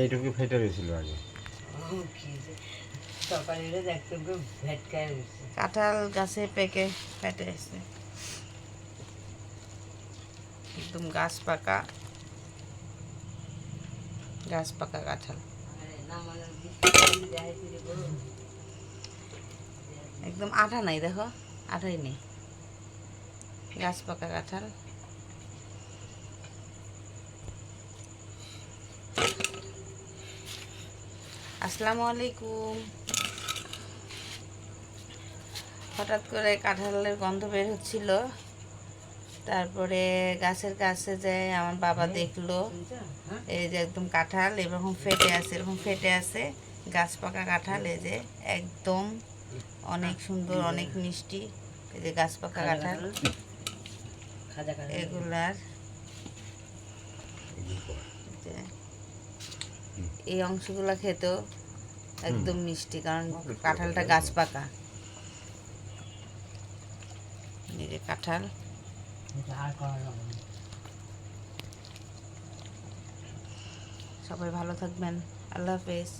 এইটুকু ফেটে রয়েছিল আগে। কাঁঠাল গাছে পেকে ফেটে এসে একদম গাছ পাকা। গাছ পাকা কাঁঠাল। একদম আঠা নাই, দেখো, আঠাই নেই। গাছ পাকা কাঁঠাল। আসসালামু আলাইকুম। হঠাৎ করে কাঁঠালের গন্ধ বের হচ্ছিল। তারপরে গাছের কাছে যায় আমার বাবা দেখল। এই যে একদম কাঁঠাল এরকম ফেটে আছে এরকম ফেটে আছে। গাছ পাকা কাঁঠাল এই যে একদম অনেক সুন্দর অনেক মিষ্টি। এই যে গাছ পাকা কাঁঠাল। এগুলার যে এই অংশগুলো খেতেও একদম মিষ্টি কারণ কাঁঠালটা গাছ পাকা। কাঁঠাল। সবাই ভালো থাকবেন। আল্লাহ হাফেজ।